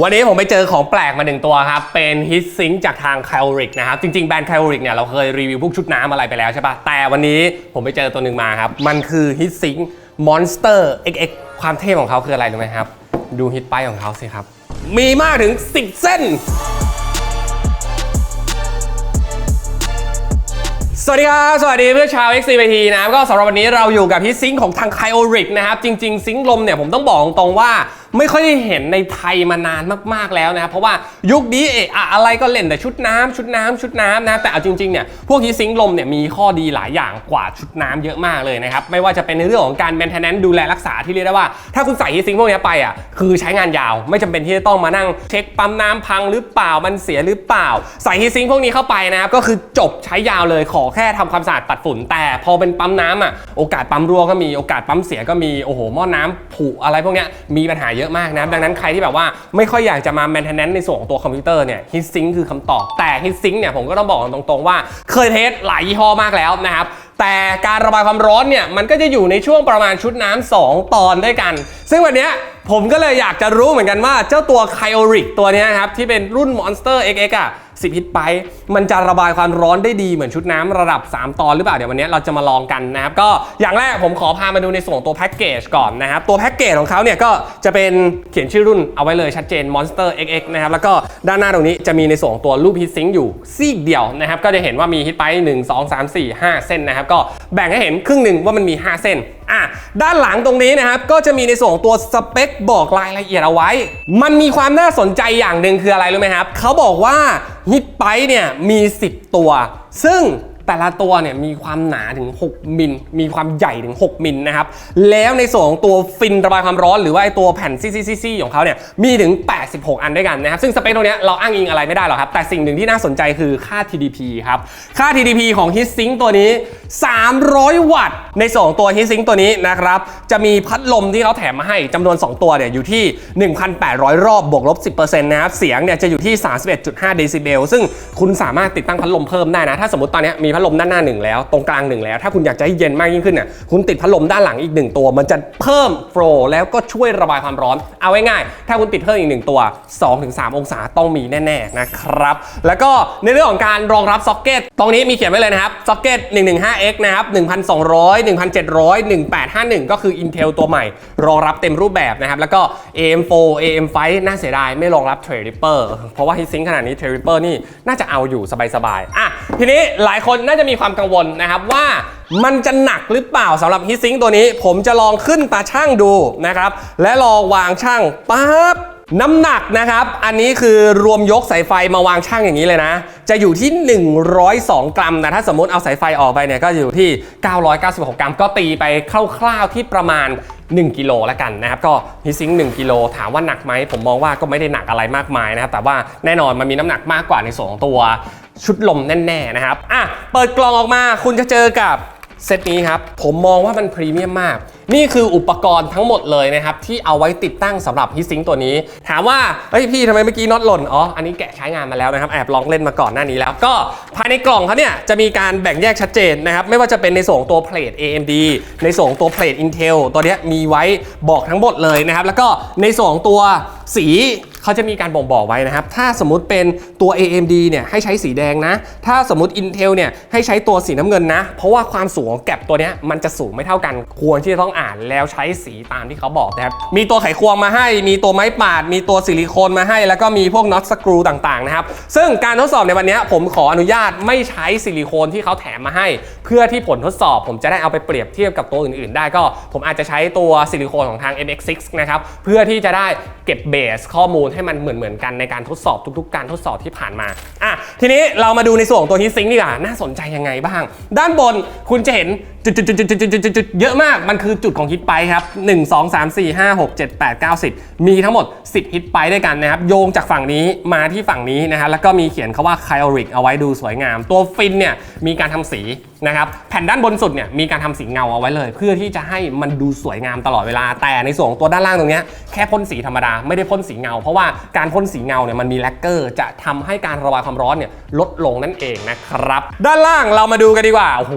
วันนี้ผมไปเจอของแปลกมาหนึ่งตัวครับ เป็นฮิตซิงจากทาง c a l r i c นะครับ จริงๆ แบรนด์ c a l r i c เนี่ย เราเคยรีวิวพวกชุดน้ำอะไรไปแล้วใช่ปะแต่วันนี้ผมไปเจอตัวหนึ่งมาครับ มันคือฮิตซิง Monster XX ความเท่ของเขาคืออะไรรู้ไหมครับ ดูฮิตไปของเขาสิครับ มีมากถึง 10 เส้น สวัสดีครับ สวัสดีเพื่อนชาว XCBT นะครับก็สำหรับวันนี้เราอยู่กับฮิตซิงของทางไคโอริกนะครับ จริง ๆ ซิงลมเนี่ยผมต้องบอกตรงว่า ไม่ค่อยได้เห็นในไทยมานานมากๆแล้วนะครับเพราะว่ายุคนี้เอะอะอะไรก็เล่นแต่ชุดน้ำชุดน้ำชุดน้ำนะแต่เอาจริงๆเนี่ยพวกฮิตซิงลมเนี่ยมีข้อดีหลายอย่างกว่าชุดน้ำเยอะมากเลยนะครับไม่ว่าจะเป็นในเรื่องของการแมนเทนแนนดูแลรักษาที่เรียกได้ว่าถ้าคุณใส่ฮิตซิงพวกนี้ไปอะคือใช้งานยาว ไม่จำเป็นที่จะต้องมานั่งเช็คปั๊มน้ำพังหรือเปล่ามันเสียหรือเปล่า ใส่ฮีซิงพวกนี้เข้าไปนะครับก็คือจบใช้ยาวเลยขอแค่ทำความสะอาดปัดฝุ่น แต่พอเป็นปั๊มน้ำอะโอกาสปั๊มรั่วก็มีโอกาสปั๊มเสียก็มีโอ้โหหม้อน้ำผุอะไรพวกนี้มีปัญหาเยอะมากนะ ดังนั้นใครที่แบบว่าไม่ค่อยอยากจะมาแมนเทนแนนซ์ในส่วนของตัวคอมพิวเตอร์เนี่ยฮิตซิงคือคำตอบ แต่ฮิตซิงเนี่ยผมก็ต้องบอกตรงๆว่าเคยเทสหลายยี่ห้อมากแล้วนะครับแต่การระบายความร้อนเนี่ยมันก็จะอยู่ในช่วงประมาณชุดน้ำ2ตอนด้วยกัน ซึ่งวันนี้ ผมก็เลยอยากจะรู้เหมือนกันว่าเจ้าตัว k y o r i c ตัวนี้ครับ ที่เป็นรุ่น Monster XX อะ10ฮิตไป มันจะระบายความร้อนได้ดีเหมือนชุดน้ำระดับ 3 ตอนหรือเปล่า เดี๋ยววันนี้เราจะมาลองกันนะครับ ก็อย่างแรกผมขอพามาดูในส่วนของตัวแพ็กเกจก่อนนะครับ ตัวแพ็กเกจของเขาเนี่ยก็จะเป็นเขียนชื่อรุ่นเอาไว้เลยชัดเจน Monster XX นะครับ แล้วก็ด้านหน้าตรงนี้จะมีในส่วนของตัวรูปฮิตซิงค์อยู่ซีกเดียวนะครับ ก็จะเห็นว่ามีฮิตไป1 2 3 4 5 เส้นนะครับ ก็แบ่งให้เห็นครึ่งหนึ่งว่ามันมี 5 เส้น อะด้านหลังตรงนี้นะครับก็จะมีในส่วนของตัวสเปคบอกรายละเอียดเอาไว้ มันมีความน่าสนใจอย่างหนึ่งคืออะไรรู้ไหมครับเขาบอกว่าฮิตไปเนี่ยมี 10 ตัว ซึ่ง แต่ละตัวเนี่ยมีความหนาถึง 6 มิล มีความใหญ่ถึง 6 มิลนะครับ แล้วในส่วนของตัวฟินระบายความร้อนหรือว่าไอตัวแผ่นซีๆๆของเขาเนี่ยมีถึง 86 อันด้วยกันนะครับ ซึ่งสเปคตรงนี้เราอ้างอิงอะไรไม่ได้หรอกครับ แต่สิ่งหนึ่งที่น่าสนใจคือค่า TDP ครับ ค่า TDP ของ HeatSink ตัวนี้ 300 วัตต์ ในส่วนของตัว HeatSink ตัวนี้นะครับ จะมีพัดลมที่เขาแถมมาให้จำนวน 2 ตัวเนี่ยอยู่ที่ 1,800 รอบบวกลบ 10%นะครับ เสียงเนี่ยจะอยู่ที่ 31.5 เดซิเบล ซึ่งคุณสามารถติดตั้งพัดลมเพิ่มได้นะ ถ้าสมมติตอนเนี้มีพัดลมด้านหน้าหนึ่งแล้ว ตรงกลางหนึ่งแล้ว ถ้าคุณอยากจะให้เย็นมากยิ่งขึ้นเนี่ยคุณติดพัดลมด้านหลังอีกหนึ่งตัว มันจะเพิ่มโฟลว์แล้วก็ช่วยระบายความร้อน เอาง่ายๆถ้าคุณติดเพิ่มอีกหนึ่งตัว 2-3 องศาต้องมีแน่ๆนะครับ แล้วก็ในเรื่องของการรองรับซ็อกเก็ตตรงนี้มีเขียนไว้เลยนะครับซ็อกเก็ต 115x นะครับ 1,200 1,700 1851 ก็คือ Intel ตัวใหม่ รองรับเต็มรูปแบบนะครับ แล้วก็ AM4 AM5 น่าเสียดาย ไม่รองรับ Threadripper เพราะว่า Heatsink ขนาดนี้ Threadripper นี่น่าจะเอาอยู่สบายๆ อะ ทีนี้หลายคนน่าจะมีความกังวลนะครับว่ามันจะหนักหรือเปล่าสำหรับ Heatsink ตัวนี้ ผมจะลองขึ้นตาช่างดูนะครับ และลองวางช่างปั๊บน้ำหนักนะครับ อันนี้คือรวมยกสายไฟมาวางช่างอย่างนี้เลยนะ จะอยู่ที่ 102 กรัมนะถ้าสมมติเอาสายไฟออกไปเนี่ยก็อยู่ที่ 996 กรัม ก็ตีไปคร่าวๆที่ประมาณ1กิโลแล้วกันนะครับก็ฮิซิงค์1กิโลถามว่าหนักไหมผมมองว่าก็ไม่ได้หนักอะไรมากมายนะครับแต่ว่าแน่นอนมันมีน้ำหนักมากกว่าในส่วนของตัวชุดลมแน่ๆนะครับอะเปิดกล่องออกมาคุณจะเจอกับ เซตนี้ครับ ผมมองว่ามันพรีเมียมมาก นี่คืออุปกรณ์ทั้งหมดเลยนะครับ ที่เอาไว้ติดตั้งสำหรับฮิซิงตัวนี้ ถามว่า เฮ้ยพี่ทำไมเมื่อกี้น็อตหล่น อ๋อ อันนี้แกะใช้งานมาแล้วนะครับ แอบลองเล่นมาก่อนหน้านี้แล้ว ก็ภายในกล่องเขาเนี่ยจะมีการแบ่งแยกชัดเจนนะครับ ไม่ว่าจะเป็นในส่วนของตัวเพลท AMD ในส่วนของตัวเพลท Intel ตัวนี้มีไว้บอกทั้งหมดเลยนะครับ แล้วก็ในส่วนของตัวสี เขาจะมีการบ่งบอกไว้นะครับ ถ้าสมมติเป็นตัว AMD เนี่ยให้ใช้สีแดงนะ ถ้าสมมติ Intel เนี่ยให้ใช้ตัวสีน้ำเงินนะ เพราะว่าความสูงของแก็บตัวเนี้ยมันจะสูงไม่เท่ากัน ควรที่จะต้องอ่านแล้วใช้สีตามที่เขาบอกนะครับ มีตัวไขควงมาให้ มีตัวไม้ปาด มีตัวซิลิโคนมาให้ แล้วก็มีพวกน็อตสกรูต่างๆนะครับ ซึ่งการทดสอบในวันนี้ผมขออนุญาตไม่ใช้ซิลิโคนที่เขาแถมมาให้ เพื่อที่ผลทดสอบ ผมจะได้เอาไปเปรียบเทียบกับตัวอื่นๆ ได้ก็ ผมอาจจะใช้ตัวซิลิโคนของทาง MX6 นะครับ เพื่อที่จะได้เก็บเบสข้อมูลให้มันเหมือนๆกันในการทดสอบทุก ๆ การทดสอบที่ผ่านมาอะทีนี้เรามาดูในส่วนของตัวฮีทซิงค์ดีกว่าน่าสนใจยังไงบ้าง ด้านบนคุณจะเห็นจุดๆๆๆๆๆเยอะมาก มันคือจุดของฮิตไปครับ 1 2 3 4 5 6 7 8 9 10 มีทั้งหมด 10 ฮิตไปด้วยกันนะครับ โยงจากฝั่งนี้มาที่ฝั่งนี้นะครับแล้วก็มีเขียนคาว่า k y o r i c เอาไว้ดูสวยงาม ตัวฟินเนี่ยมีการทำสีนะครับ แผ่นด้านบนสุดเนี่ยมีการทำสีเงาเอาไว้เลย เพื่อที่จะให้มันดูสวยงามตลอดเวลา แต่ในส่วนของตัวด้านล่างตรงเนี้ยแค่พ่นสีธรรมดาไม่ได้พ่นสีเงา เพราะว่าการพ่นสีเงาเนี่ยมันมีแลกเกอร์ จะทำให้การระบายความร้อนเนี่ยลดลงนั่นเองนะครับ ด้านล่างเรามาดูกันดีกว่าโอ้โห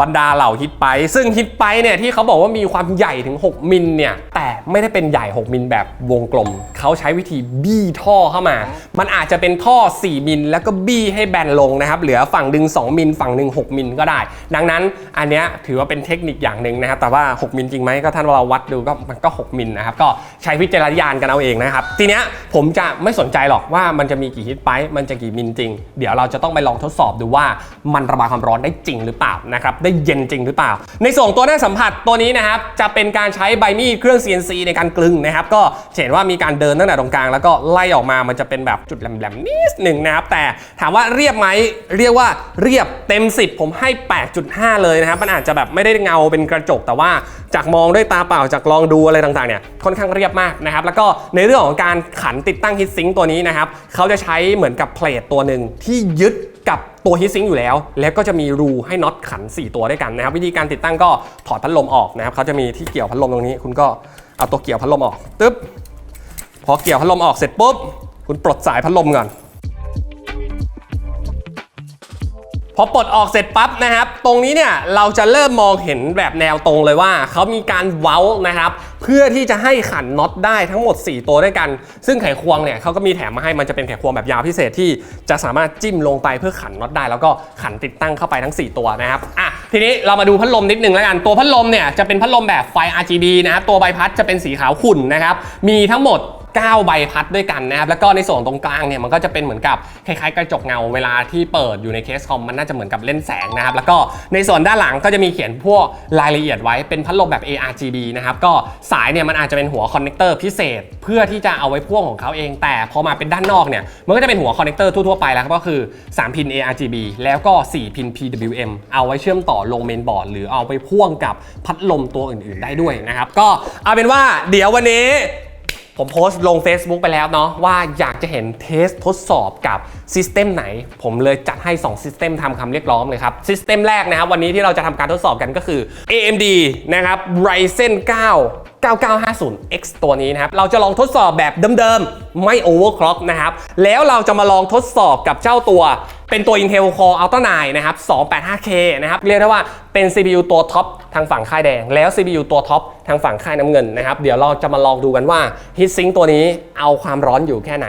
บรรดาเหล่าฮิตไป ซึ่งฮิตไปเนี่ยที่เขาบอกว่ามีความใหญ่ถึง 6 มิลเนี่ยแต่ไม่ได้เป็นใหญ่ 6 มิลแบบวงกลม เขาใช้วิธีบี้ท่อเข้ามา มันอาจจะเป็นท่อ 4 มิลแล้วก็บี้ให้แบนลงนะครับ เหลือฝั่งหนึ่ง2 มิลฝั่งหนึ่ง6มิลก็ได้ ดังนั้นอันเนี้ยถือว่าเป็นเทคนิคอย่างหนึ่งนะครับ แต่ว่า 6 มิลจริงไหมก็ท่านเราวัดดูก็มันก็ 6 มิลนะครับ ก็ใช้วิจารณญาณกันเอาเองนะครับ ทีเนี้ยผมจะไม่สนใจหรอกว่ามันจะมีกี่ฮิตไป มันจะกี่มิลจริง เดี๋ยวเราจะต้องไปลองทดสอบดูว่ามันระบายความร้อนได้จริงหรือเปล่านะครับ ได้เย็นจริงหรือเปล่า ในส่วนของตัวหน้าสัมผัสตัวนี้นะครับจะเป็นการใช้ใบมีดเครื่อง CNC ในการกลึงนะครับก็เห็นว่ามีการเดินตั้งแต่ตรงกลางแล้วก็ไล่ออกมามันจะเป็นแบบจุดแหลมๆนิดหนึ่งนะครับแต่ถามว่าเรียบไหมเรียกว่าเรียบเต็ม 10 ผมให้ 8.5 เลยนะครับมันอาจจะแบบไม่ได้เงาเป็นกระจก แต่ว่าจากมองด้วยตาเปล่าจากลองดูอะไรต่างๆเนี่ยค่อนข้างเรียบมากนะครับแล้วก็ในเรื่องของการขันติดตั้งฮิตซิงตัวนี้นะครับเขาจะใช้เหมือนกับเพลทตัวหนึ่งที่ยึด กับตัวฮีทซิงค์อยู่แล้ว แล้วก็จะมีรูให้น็อตขัน 4 ตัวด้วยกันนะครับ วิธีการติดตั้งก็ถอดพัดลมออกนะครับเขาจะมีที่เกี่ยวพัดลมตรงนี้ คุณก็เอาตัวเกี่ยวพัดลมออกตึ๊บพอเกี่ยวพัดลมออกเสร็จปุ๊บคุณปลดสายพัดลมก่อนพอปลดออกเสร็จปั๊บนะครับ ตรงนี้เนี่ยเราจะเริ่มมองเห็นแบบแนวตรงเลยว่า เขามีการเว้านะครับ เพื่อที่จะให้ขันน็อตได้ทั้งหมด 4 ตัวด้วยกัน ซึ่งไขควงเนี่ยเขาก็มีแถมมาให้มันจะเป็นไขควงแบบยาวพิเศษที่จะสามารถจิ้มลงไปเพื่อขันน็อตได้ แล้วก็ขันติดตั้งเข้าไปทั้ง 4 ตัวนะครับอะทีนี้เรามาดูพัดลมนิดนึงแล้วกันตัวพัดลมเนี่ยจะเป็นพัดลมแบบไฟ RGB นะครับตัวใบพัดจะเป็นสีขาวขุ่นนะครับมีทั้งหมด 9 ใบพัดด้วยกันนะครับแล้วก็ในส่วนตรงกลางเนี่ยมันก็จะเป็นเหมือนกับคล้ายๆกระจกเงาเวลาที่เปิดอยู่ในเคสคอมมันน่าจะเหมือนกับเล่นแสงนะครับแล้วก็ในส่วนด้านหลังก็จะมีเขียนพวกรายละเอียดไว้เป็นพัดลมแบบ ARGB นะครับก็สายเนี่ยมันอาจจะเป็นหัวคอนเนคเตอร์พิเศษ เพื่อที่จะเอาไว้พ่วงของเขาเอง แต่พอมาเป็นด้านนอกเนี่ยมันก็จะเป็นหัวคอนเนคเตอร์ทั่วๆไปแล้วก็คือ 3 พิน ARGB แล้วก็ 4 พิน PWM เอาไว้เชื่อมต่อลงเมนบอร์ดหรือเอาไปพ่วงกับพัดลมตัวอื่นๆ ได้ด้วยนะครับก็เอาเป็นว่าเดี๋ยววันนี้ ผมโพสต์ลง Facebook ไปแล้วเนาะว่าอยากจะเห็นเทสทดสอบกับซิสเต็มไหน ผมเลยจัดให้2ซิสเต็มทำคำเรียกร้องเลยครับซิสเต็มแรกนะครับวันนี้ที่เราจะทำการทดสอบกันก็คือ AMD นะครับ Ryzen 9 9950X ตัวนี้นะครับ เราจะลองทดสอบแบบเดิมๆ ไม่ overclock นะครับ แล้วเราจะมาลองทดสอบกับเจ้าตัว เป็นตัว Intel Core Ultra 9นะครับ 285K นะครับ เรียกได้ว่าเป็น CPU ตัวท็อปทางฝั่งค่ายแดง แล้ว CPU ตัวท็อปทางฝั่งค่ายน้ำเงินนะครับ เดี๋ยวเราจะมาลองดูกันว่า Heatsink ตัวนี้เอาความร้อนอยู่แค่ไหน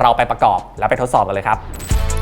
เราไปประกอบแล้วไปทดสอบกันเลยครับ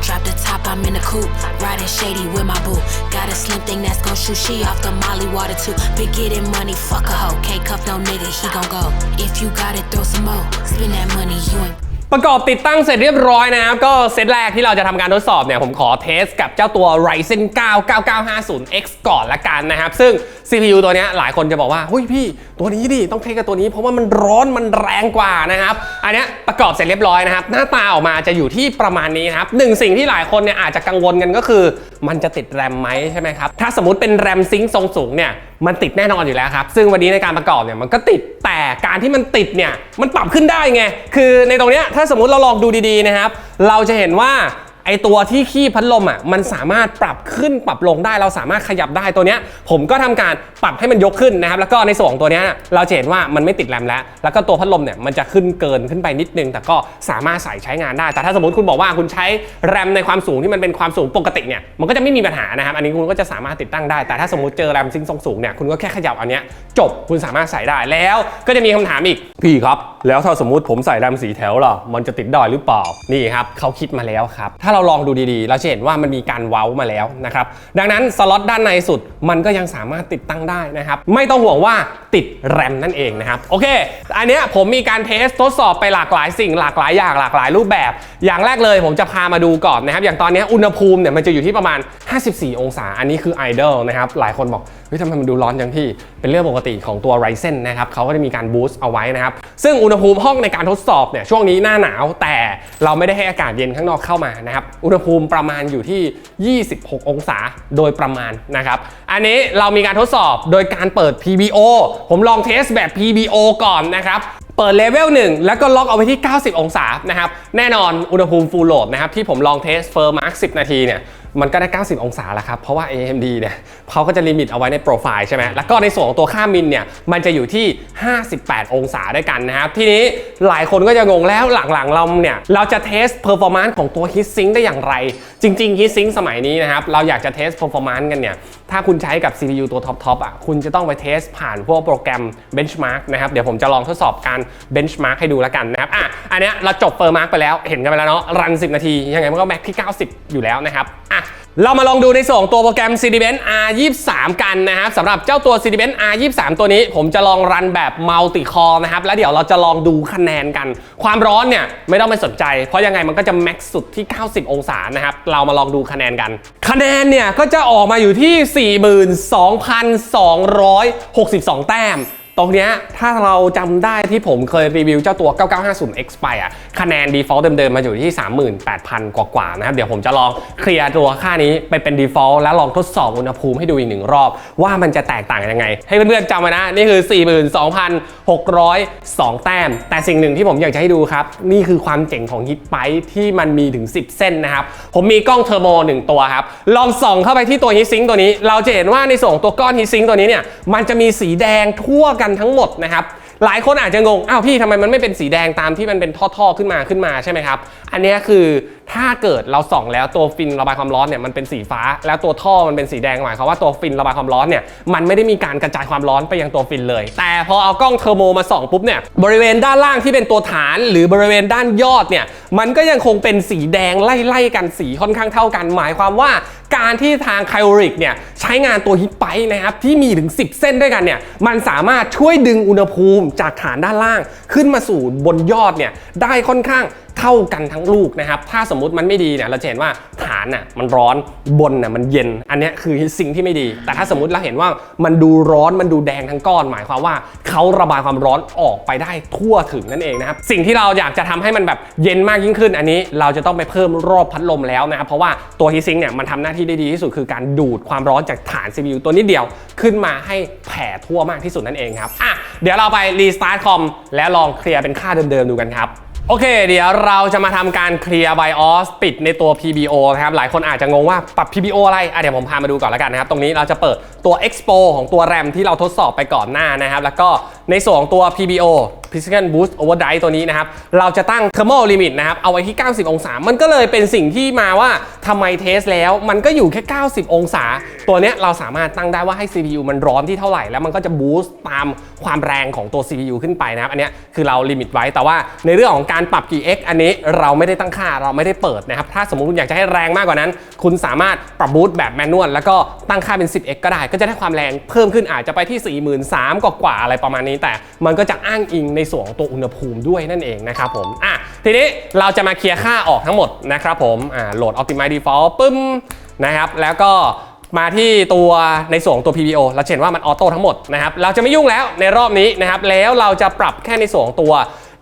Drop the top, I'm in a coupe. Riding shady with my boo. Got a slim thing that's gon' shoot. She off the molly water too. Been getting money, fuck a hoe. Can't cuff no nigga, he gon' go. If you got it, throw some more. Spend that money, you ain't. ประกอบติดตั้งเสร็จเรียบร้อยนะครับ ก็เซตแรกที่เราจะทำการทดสอบเนี่ย ผมขอเทสกับเจ้าตัว Ryzen 9 9950X ก่อนละกันนะครับ ซึ่ง CPU ตัวนี้หลายคนจะบอกว่าเฮ้ยพี่ตัวนี้ดิต้องเทกับตัวนี้ เพราะว่ามันร้อนมันแรงกว่านะครับอันนี้ประกอบเสร็จเรียบร้อยนะครับหน้าตาออกมาจะอยู่ที่ประมาณนี้นครับหนึ่งสิ่งที่หลายคนเนี่ยอาจจะกังวลกันก็คือ มันจะติดแรมไหมใช่ไหมครับถ้าสมมติเป็นแรมซิงค์ทรงสูงเนี่ยมันติดแน่นอนอยู่แล้วครับ ซึ่งวันนี้ในการประกอบเนี่ยมันก็ติดแต่การที่มันติดเนี่ยมันปรับขึ้นได้ไง คือในตรงเนี้ยถ้าสมมติเราลองดูดีๆนะครับ เราจะเห็นว่า ไอตัวที่ขี้พัดลมอะมันสามารถปรับขึ้นปรับลงได้ เราสามารถขยับได้ตัวเนี้ยผมก็ทำการปรับให้มันยกขึ้นนะครับแล้วก็ในส่วนของตัวเนี้ยเราจะเห็นว่ามันไม่ติดแรมแล้ว แล้วก็ตัวพัดลมเนี่ยมันจะขึ้นเกินขึ้นไปนิดนึง แต่ก็สามารถใส่ใช้งานได้ แต่ถ้าสมมติคุณบอกว่าคุณใช้แรมในความสูงที่มันเป็นความสูงปกติเนี่ยมันก็จะไม่มีปัญหานะครับอันนี้คุณก็จะสามารถติดตั้งได้ แต่ถ้าสมมติเจอแรมซิงค์ทรงสูงเนี่ยคุณก็แค่ขยับอันเนี้ยจบคุณสามารถใส่ได้แล้วก็จะมีคำถามอีกพี่ครับ แล้วถ้าสมมติผมใส่แรมสีแถวล่ะมันจะติดได้หรือเปล่านี่ครับเขาคิดมาแล้วครับถ้าเราลองดูดีๆ เราจะเห็นว่ามันมีการเว้ามาแล้วนะครับ ดังนั้นสล็อตด้านในสุดมันก็ยังสามารถติดตั้งได้นะครับ ไม่ต้องห่วงว่าติดแรมนั่นเองนะครับ โอเค อันเนี้ยผมมีการเทสทดสอบไปหลากหลายสิ่งหลากหลายอย่างหลากหลายรูปแบบ อย่างแรกเลยผมจะพามาดูก่อนนะครับ อย่างตอนนี้อุณหภูมิเนี่ยมันจะอยู่ที่ประมาณ 54 องศา อันนี้คือไอดอลนะครับ หลายคนบอก เฮ้ยทำไมมันดูร้อนจังพี่ เป็นเรื่องปกติของตัว Ryzen นะครับเขาก็จะมีการบูสต์เอาไว้นะครับ ซึ่งอุณหภูมิห้องในการทดสอบเนี่ย ช่วงนี้หน้าหนาว แต่เราไม่ได้ให้อากาศเย็นข้างนอกเข้ามานะครับ อุณหภูมิประมาณอยู่ที่ 26 องศาโดยประมาณนะครับ อันนี้เรามีการทดสอบโดยการเปิด PBO ผมลองเทสแบบ PBO ก่อนนะครับเปิดเลเวล1แล้วก็ล็อกเอาไว้ที่ 90 องศานะครับ แน่นอนอุณหภูมิฟูลโหลดนะครับ ที่ผมลองเทสเฟอร์มาร์ก10 นาทีเนี่ย มันก็ได้ 90 องศาแล้วครับ เพราะว่า AMD เนี่ยเขาก็จะลิมิตเอาไว้ในโปรไฟล์ใช่ไหมแล้วก็ในส่วนของตัวค่ามินเนี่ยมันจะอยู่ที่ 58 องศาด้วยกันนะครับ ทีนี้หลายคนก็จะงงแล้วหลังๆเราเนี่ยเราจะเทสเพอร์ฟอร์มานซ์ของตัว HeatSink ได้อย่างไร จริงๆ HeatSink สมัยนี้นะครับ เราอยากจะเทสเพอร์ฟอร์มานซ์กันเนี่ยถ้าคุณใช้กับ CPU ตัวท็อปๆอะคุณจะต้องไปเทสผ่านพวกโปรแกรม Benchmark นะครับเดี๋ยวผมจะลองทดสอบการ Benchmark ให้ดูแล้วกันนะครับอะอันเนี้ยเราจบเฟอร์มาร์กไปแล้วเห็นกันไปแล้วเนาะรัน 10 นาทียังไงมันก็แม็กที่ 90 อยู่แล้วนะครับอะ เรามาลองดูในส่วนของตัวโปรแกรม CDBench R23 กันนะครับสำหรับเจ้าตัว CDBench R23 ตัวนี้ ผมจะลองรันแบบ Multi Core นะครับ แล้วเดี๋ยวเราจะลองดูคะแนนกัน ความร้อนเนี่ยไม่ต้องไปสนใจ เพราะยังไงมันก็จะแม็กซ์สุดที่ 90 องศานะครับ เรามาลองดูคะแนนกัน คะแนนเนี่ยก็จะออกมาอยู่ที่ 42,262 แต้ม ตรงเนี้ยถ้าเราจำได้ที่ผมเคยรีวิวเจ้าตัว 9950X ไปอะคะแนน default เดิมๆมาอยู่ที่ 38,000 กว่าๆนะครับ เดี๋ยวผมจะลองเคลียร์ตัวค่านี้ไปเป็น default แล้วลองทดสอบอุณหภูมิให้ดูอีกหนึ่งรอบ ว่ามันจะแตกต่างยังไง ให้เพื่อนๆจำไว้นะ นี่คือ 42,602 แต้ม แต่สิ่งหนึ่งที่ผมอยากจะให้ดูครับ นี่คือความเจ๋งของ Hit p i ที่มันมีถึง 10 เส้นนะครับผมมีกล้องเทอร์โมหนึ่งตัวครับลองส่องเข้าไปที่ตัว Heat Sink ตัวนี้ เราจะเห็นว่าในส่วนของตัวก้อน Heat Sink ตัวนี้เนี่ยมันจะมีสีแดงทั่วกันทั้งหมดนะครับหลายคนอาจจะงงอ้าวพี่ทำไมมันไม่เป็นสีแดงตามที่มันเป็นท่อๆขึ้นมาขึ้นมาใช่ไหมครับอันนี้คือถ้าเกิดเราส่องแล้วตัวฟินระบายความร้อนเนี่ยมันเป็นสีฟ้า แล้วตัวท่อมันเป็นสีแดงหมายความว่าตัวฟินระบายความร้อนเนี่ยมันไม่ได้มีการกระจายความร้อนไปยังตัวฟินเลย แต่พอเอากล้องเทอร์โมมาส่องปุ๊บเนี่ยบริเวณด้านล่างที่เป็นตัวฐาน หรือบริเวณด้านยอดเนี่ยมันก็ยังคงเป็นสีแดงไล่ๆกันสีค่อนข้างเท่ากัน หมายความว่าการที่ทางไคโอริกเนี่ยใช้งานตัวฮิปไปนะครับที่มีถึง 10 เส้นด้วยกันเนี่ยมันสามารถช่วยดึงอุณหภูมิจากฐานด้านล่าง ขึ้นมาสู่บนยอดเนี่ยได้ค่อนข้างเท่ากันทั้งลูกนะครับ ถ้าสมมุติมันไม่ดีเนี่ยเราจะเห็นว่าฐานน่ะมันร้อนบนน่ะมันเย็น อันนี้คือสิ่งที่ไม่ดี แต่ถ้าสมมติเราเห็นว่ามันดูร้อนมันดูแดงทั้งก้อน หมายความว่าเขาระบายความร้อนออกไปได้ทั่วถึงนั่นเองนะครับสิ่งที่เราอยากจะทำให้มันแบบเย็นมากยิ่งขึ้น อันนี้เราจะต้องไปเพิ่มรอบพัดลมแล้วนะครับเพราะว่าตัวฮีซิงเนี่ยมันทำหน้าที่ได้ดีที่สุดคือการดูดความร้อนจากฐาน CPU ตัวนิดเดียวขึ้นมาให้แผ่ทั่วมากที่สุดนั่นเองครับอะเดี๋ยวเราไปรีสตาร์ทคอมแล้วลองเคลียร์เป็นค่าเดิมๆดูกันครับ โอเค เดี๋ยวเราจะมาทำการเคลียร์ไบออสปิดในตัว PBO นะครับ หลายคนอาจจะงงว่าปรับ PBO อะไรอะเดี๋ยวผมพามาดูก่อนแล้วกันนะครับ ตรงนี้เราจะเปิดตัว Expo ของตัว RAM ที่เราทดสอบไปก่อนหน้านะครับ แล้วก็ในส่วนของตัว PBO Physical Boost Overdrive ตัวนี้นะครับ เราจะตั้ง Thermal Limit นะครับ เอาไว้ที่ 90 องศา มันก็เลยเป็นสิ่งที่มาว่าทำไมเทสแล้ว มันก็อยู่แค่ 90 องศา ตัวเนี้ยเราสามารถตั้งได้ว่าให้ CPU มันร้อนที่เท่าไหร่ แล้วมันก็จะ boost ตามความแรงของตัว CPU ขึ้นไปนะครับ อันเนี้ยคือเราลิมิตไว้ แต่ว่าในเรื่องของการปรับกี่ x อันนี้เราไม่ได้ตั้งค่า เราไม่ได้เปิดนะครับ ถ้าสมมติคุณอยากจะให้แรงมากกว่านั้น คุณสามารถปรับบูสต์แบบแมนนวล แล้วก็ตั้งค่าเป็น 10x ก็ได้ ก็จะได้ความแรงเพิ่มขึ้นอาจจะไปที่ 43,000กว่าๆอะไรประมาณนี้แต่มันก็จะอ้างอิงในส่วนของตัวอุณหภูมิด้วยนั่นเองนะครับผมอะทีนี้เราจะมาเคลียร์ค่าออกทั้งหมดนะครับผมอ่าโหลด Optimize Default ปึ้มนะครับแล้วก็มาที่ตัวในส่วนของตัว PBO เราเห็นว่ามันออโต้ทั้งหมดนะครับเราจะไม่ยุ่งแล้วในรอบนี้นะครับแล้วเราจะปรับแค่ในส่วนของตัว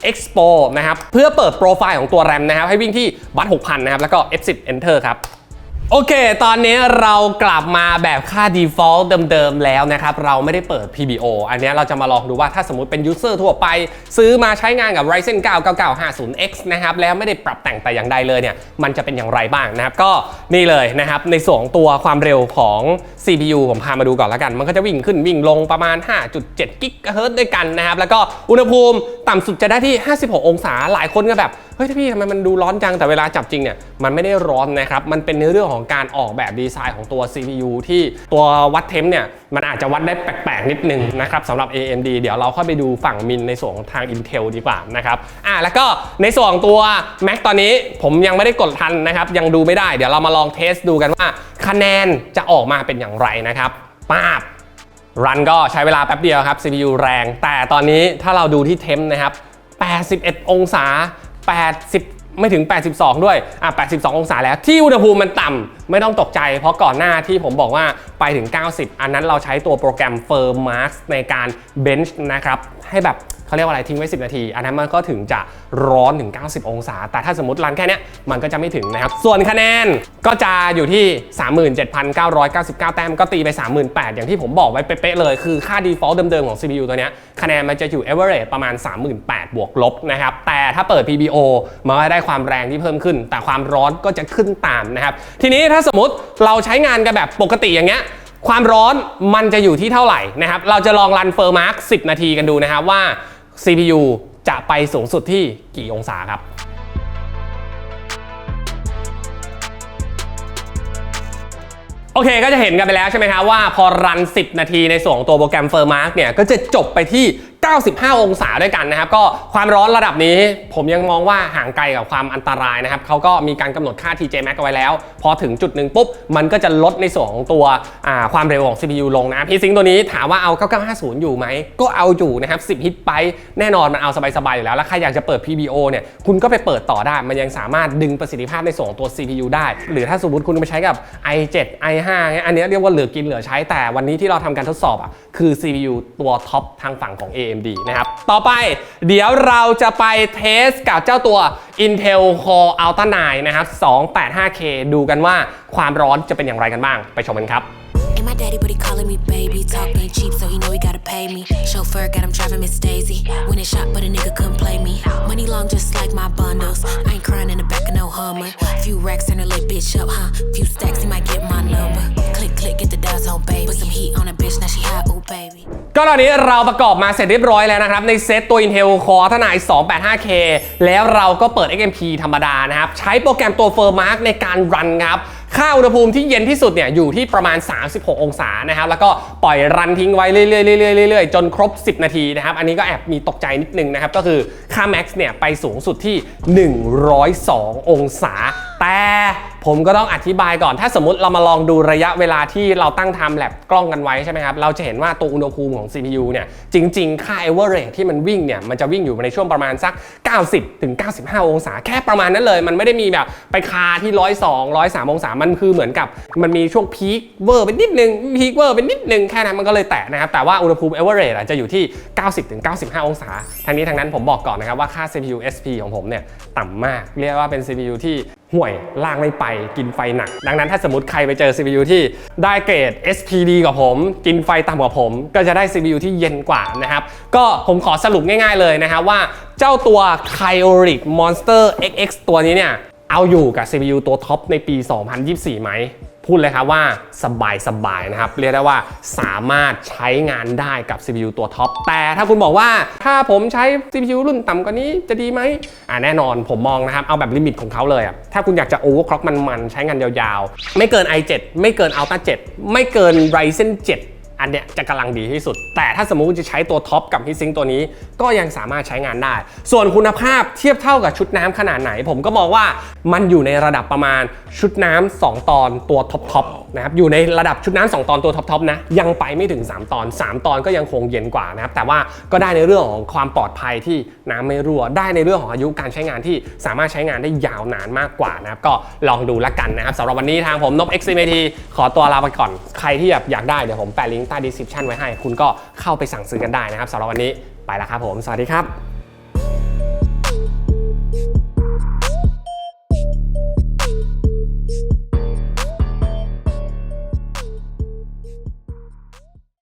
Expo นะครับเพื่อเปิดโปรไฟล์ของตัว RAM นะครับให้วิ่งที่บัต6000 นะครับแล้วก็ F10 Enter ครับ โอเค ตอนนี้เรากลับมาแบบค่า default เดิมๆ แล้วนะครับ เราไม่ได้เปิด PBO อันนี้เราจะมาลองดูว่าถ้าสมมติเป็น user ทั่วไป ซื้อมาใช้งานกับ Ryzen 9 9950X นะครับ แล้วไม่ได้ปรับแต่งแต่อย่างใดเลยเนี่ย มันจะเป็นอย่างไรบ้างนะครับ ก็นี่เลยนะครับ ในส่วนของตัวความเร็วของ CPU ผมพามาดูก่อนแล้วกัน มันก็จะวิ่งขึ้นวิ่งลงประมาณ 5.7กิกะเฮิรตซ์ด้วยกันนะครับ แล้วก็อุณหภูมิต่ำสุดจะได้ที่ 56 องศา หลายคนก็แบบ ฮ้ยพี่ทำไมมันดูร้อนจังแต่เวลาจับจริงเนี่ยมันไม่ได้ร้อนนะครับมันเป็นในเรื่องของการออกแบบดีไซน์ของตัว CPU ที่ตัววัดเทมเนี่ยมันอาจจะวัดได้แปลกๆนิดนึงนะครับสำหรับ AMD เดี๋ยวเราเข้าไปดูฝั่งมินในส่วนของทาง Intel ดีกว่านะครับอะแล้วก็ในส่วนของตัว Mac ตอนนี้ผมยังไม่ได้กดทันนะครับยังดูไม่ได้เดี๋ยวเรามาลองเทสดูกันว่า คะแนนจะออกมาเป็นอย่างไรนะครับป้าบรันก็ใช้เวลาแป๊บเดียวครับ CPU แรง แต่ตอนนี้ถ้าเราดูที่เทมนะครับ81 องศา 80 ไม่ถึง 82 ด้วย อะ 82 องศาแล้ว ที่อุณหภูมิมันต่ำไม่ต้องตกใจเพราะก่อนหน้าที่ผมบอกว่าไปถึง 90 อันนั้นเราใช้ตัวโปรแกรม Firm Mask ในการ Bench นะครับ ให้แบบเขาเรียกว่าอะไรทิ้งไว้ 10 นาที อันนั้นมันก็ถึงจะร้อนถึง 90 องศา แต่ถ้าสมมติรันแค่นี้มันก็จะไม่ถึงนะครับ ส่วนคะแนนก็จะอยู่ที่ 37,999 แต้มก็ตีไป 38,000 อย่างที่ผมบอกไว้เป๊ะเลย คือค่า default เดิมๆของ CPU ตัวนี้คะแนนมันจะอยู่ average ประมาณ 38,000 บวกลบนะครับ แต่ถ้าเปิด PBO มันก็ได้ความแรงที่เพิ่มขึ้น แต่ความร้อนก็จะขึ้นตามนะครับ ทีนี้ถ้าสมมติเราใช้งานกันแบบปกติอย่างเงี้ยความร้อนมันจะอยู่ที่เท่าไหร่นะครับ เราจะลองรันเฟอร์มาร์ก10 นาทีกันดูนะครับว่า CPU จะไปสูงสุดที่กี่องศาครับโอเคก็จะเห็นกันไปแล้วใช่ไหมครับว่าพอรัน 10 นาทีในส่วนของตัวโปรแกรมเฟอร์มาร์กเนี่ยก็จะจบไปที่ 95 องศาด้วยกันนะครับ ก็ความร้อนระดับนี้ ผมยังมองว่าห่างไกลกับความอันตรายนะครับเขาก็มีการกำหนดค่า TJ Max เอาไว้แล้ว พอถึงจุดหนึ่งปุ๊บ มันก็จะลดในส่วนของตัวความเร็วของ CPU ลงนะพีซิงตัวนี้ถามว่าเอา 9950 อยู่ไหม ก็เอาอยู่นะครับ 10 ฮิตไป แน่นอนมันเอาสบายๆอยู่แล้ว แล้วใครอยากจะเปิด PBO เนี่ยคุณก็ไปเปิดต่อได้ มันยังสามารถดึงประสิทธิภาพในส่วนของตัว CPU ได้ หรือถ้าสมมติคุณไปใช้กับ i7 i5 เนี่ยอันนี้เรียกว่าเหลือกินเหลือใช้แต่วันนี้ที่เราทำการทดสอบอะคือ CPU ตัวท็อปทางฝั่งของ AMD AMD นะครับ ต่อไปเดี๋ยวเราจะไปเทสกับเจ้าตัว Intel Core Ultra 9 นะครับ 285K ดูกันว่าความร้อนจะเป็นอย่างไรกันบ้าง ไปชมกันครับ my daddy, but he calling me baby. Talk ain't cheap, so he know he gotta pay me. Chauffeur got him driving Miss Daisy. When it shot, but a nigga couldn't play me. Money long, just like my bundles. I ain't crying in the back of no Hummer. Few racks and her lit bitch up, huh? Few stacks, he might get my number. Click, click, get the dials on, baby. ก็ตอนนี้เราประกอบมาเสร็จเรียบร้อยแล้วนะครับ ในเซตตัว Intel Core ทนาย 285K แล้วเราก็เปิด XMP ธรรมดานะครับ ใช้โปรแกรมตัว Firmark ในการรันครับค่าอุณหภูมิที่เย็นที่สุดเนี่ยอยู่ที่ประมาณ 36 องศานะครับ แล้วก็ปล่อยรันทิ้งไว้เรื่อยๆเรื่อยๆเรื่อยๆจนครบ 10 นาทีนะครับ อันนี้ก็แอบมีตกใจนิดนึงนะครับ ก็คือค่า Max เนี่ยไปสูงสุดที่ 102 องศา แต่ผมก็ต้องอธิบายก่อน ถ้าสมมติเรามาลองดูระยะเวลาที่เราตั้งไทม์แลปกล้องกันไว้ใช่ไหมครับ เราจะเห็นว่าตัวอุณหภูมิของ CPU เนี่ย จริง ๆ ค่า average ที่มันวิ่งเนี่ย มันจะวิ่งอยู่ในช่วงประมาณสัก 90ถึง95 องศา แค่ประมาณนั้นเลย มันไม่ได้มีแบบไปคาที่ 102 103 องศา มันคือเหมือนกับ มันมีช่วงพีคเวอร์ไปนิดนึง พีคเวอร์ไปนิดนึง แค่นั้นมันก็เลยแตะนะครับ แต่ว่าอุณหภูมิ average อะจะอยู่ที่ 90ถึง95 องศาทางนี้ทางนั้นผมบอกก่อนนะครับว่าค่า CPU SP ของผมเนี่ยต่ำมาก เรียกว่าเป็น CPU ที่ ห่วยล่างไม่ไปกินไฟหนัก ดังนั้นถ้าสมมติใครไปเจอ CPU ที่ได้เกรด SPD กว่าผม กินไฟต่ำกว่าผม ก็จะได้ CPU ที่เย็นกว่านะครับ ก็ผมขอสรุปง่ายๆเลยนะครับว่าเจ้าตัว Kyoric Monster XX ตัวนี้เนี่ย เอาอยู่กับ CPU ตัวท็อปในปี 2024 ไหม พูดเลยครับว่าสบายสบายๆนะครับ เรียกได้ว่าสามารถใช้งานได้กับ CPU ตัวท็อป แต่ถ้าคุณบอกว่าถ้าผมใช้ CPU รุ่นต่ำกว่านี้จะดีไหมอ่าแน่นอนผมมองนะครับ เอาแบบลิมิตของเขาเลยอะถ้าคุณอยากจะโอ้ clock มันๆ ใช้งานยาวๆ ไม่เกิน i7 ไม่เกิน Ultra 7 ไม่เกิน Ryzen 7 อันเนี้ยจะกำลังดีที่สุด แต่ถ้าสมมุติจะใช้ตัวท็อปกับฮิซิงตัวนี้ก็ยังสามารถใช้งานได้ ส่วนคุณภาพเทียบเท่ากับชุดน้ำขนาดไหน ผมก็มองว่ามันอยู่ในระดับประมาณชุดน้ำ2ตอนตัวท็อปท็อปนะครับอยู่ในระดับชุดน้ำ2ตอนตัวท็อปท็อปนะยังไปไม่ถึง 3 ตอน 3 ตอนก็ยังคงเย็นกว่านะครับแต่ว่าก็ได้ในเรื่องของความปลอดภัยที่น้ำไม่รั่ว ได้ในเรื่องของอายุการใช้งานที่สามารถใช้งานได้ยาวนานมากกว่านะครับก็ลองดูละกันนะครับสำหรับวันนี้ทางผมนบ XMT ขอตัวลาไปก่อนใครที่แบบอยากได้เดี๋ยวผมแปะลิงก์ใต้ description ไว้ให้ คุณก็เข้าไปสั่งซื้อกันได้นะครับสำหรับวันนี้ไปแล้วครับผม สวัสดีครับ